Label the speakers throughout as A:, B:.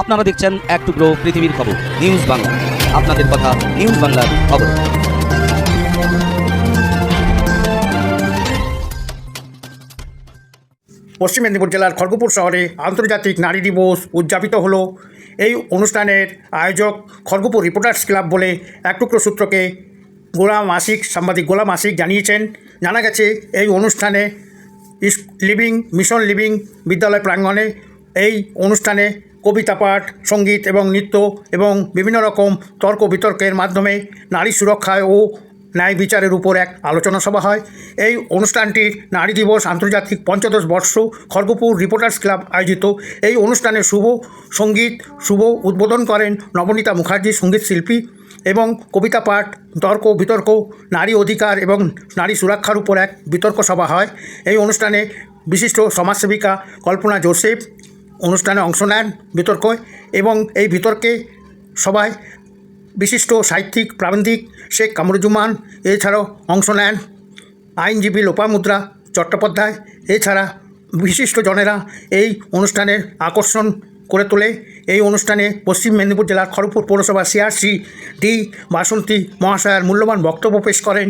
A: আপনারা দেখছেন এক টুকরো পৃথিবীর খবর নিউজ বাংলা আপনাদের কথা নিউজ বাংলার খবর।
B: পশ্চিম মেদিনীপুর জেলার খড়গপুর শহরে আন্তর্জাতিক নারী দিবস উদযাপিত হলো। এই অনুষ্ঠানের আয়োজক খড়গপুর রিপোর্টার্স ক্লাব বলে এক টুকরো সূত্রকে গোলাম আশিক, সাংবাদিক গোলাম আশিক জানিয়েছেন। জানা গেছে, এই অনুষ্ঠানে লিভিং, মিশন লিভিং বিদ্যালয় প্রাঙ্গণে এই অনুষ্ঠানে কবিতা পাঠ, সংগীত এবং নৃত্য এবং বিভিন্ন রকম তর্ক বিতর্কের মাধ্যমে নারী সুরক্ষায় ও ন্যায় বিচারের উপর এক আলোচনা সভা হয়। এই অনুষ্ঠানটির নারী দিবস আন্তর্জাতিক পঞ্চদশ বর্ষ খড়গপুর রিপোর্টার্স ক্লাব আয়োজিত। এই অনুষ্ঠানে শুভ সংগীত, শুভ উদ্বোধন করেন নবনীতা মুখার্জি, সংগীত শিল্পী এবং কবিতা পাঠ, তর্ক বিতর্ক, নারী অধিকার এবং নারী সুরক্ষার উপর এক বিতর্ক সভা হয়। এই অনুষ্ঠানে বিশিষ্ট সমাজসেবিকা কল্পনা জোসেফ অনুষ্ঠানে অংশ নেন বিতর্ক এবং এই বিতর্কে সবাই বিশিষ্ট সাহিত্যিক, প্রাবন্ধিক শেখ কামরুজ্জুমান, এছাড়াও অংশ নেন আইনজীবী লোপামুদ্রা চট্টোপাধ্যায়। এছাড়া বিশিষ্ট জনেরা এই অনুষ্ঠানের আকর্ষণ করে তোলে। এই অনুষ্ঠানে পশ্চিম মেদিনীপুর জেলার খড়গপুর পৌরসভা সিআরসি ডি, বাসন্তী মহাশয়ার মূল্যবান বক্তব্য পেশ করেন।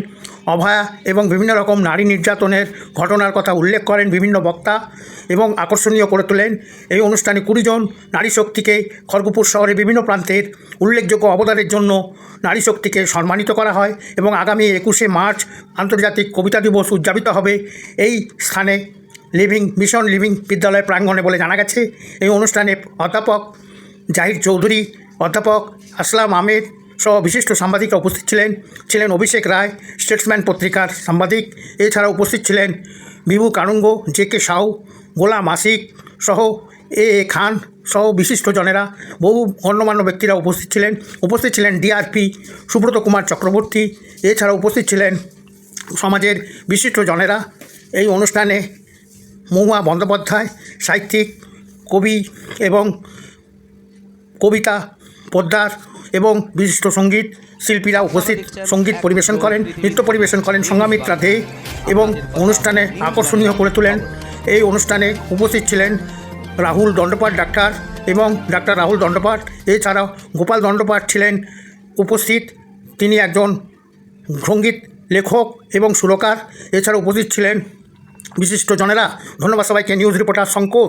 B: অভয়া এবং বিভিন্ন রকম নারী নির্যাতনের ঘটনার কথা উল্লেখ করেন বিভিন্ন বক্তা এবং আকর্ষণীয় করে তোলেন। এই অনুষ্ঠানে কুড়িজন নারী শক্তিকে খড়গপুর শহরের বিভিন্ন প্রান্তের উল্লেখযোগ্য অবদানের জন্য নারী শক্তিকে সম্মানিত করা হয় এবং আগামী একুশে মার্চ আন্তর্জাতিক কবিতা দিবস উদযাপিত হবে। এই স্থানে লিভিং মিশন লিভিং বিদ্যালয় প্রাঙ্গণে বলে জানা গেছে, এই অনুষ্ঠানে অধ্যাপক জাহির চৌধুরী, অধ্যাপক আসলাম আহমেদ সহ বিশিষ্ট সাংবাদিকরা উপস্থিত ছিলেন। ছিলেন অভিষেক রায়, স্টেটসম্যান পত্রিকার সাংবাদিক। এছাড়া উপস্থিত ছিলেন বিভু কানুঙ্গ জে কে সাউ, গোলাম আশিক সহ এ এ খান সহ বিশিষ্ট জনেরা বহু গণ্যমান্য ব্যক্তিরা উপস্থিত ছিলেন। উপস্থিত ছিলেন ডিআরপি সুব্রত কুমার চক্রবর্তী। এছাড়া উপস্থিত ছিলেন সমাজের বিশিষ্ট জনেরা এই অনুষ্ঠানে মহুয়া বন্দ্যোপাধ্যায়, সাহিত্যিক, কবি এবং কবিতা, পোদ্দার এবং বিশিষ্ট সংগীত শিল্পীরা উপস্থিত। সংগীত পরিবেশন করেন, নৃত্য পরিবেশন করেন সংঘামিত্রা দে এবং অনুষ্ঠানে আকর্ষণীয় করে তোলেন। এই অনুষ্ঠানে উপস্থিত ছিলেন রাহুল দণ্ডপাট ডাক্তার এবং ডাক্তার রাহুল দণ্ডপাট এছাড়াও গোপাল দণ্ডপাট ছিলেন উপস্থিত। তিনি একজন সংগীত লেখক এবং সুরকার। এছাড়া উপস্থিত ছিলেন বিশিষ্ট জনেরা ধন্যবাদ সবাইকে নিউজ রিপোর্টার শঙ্কর।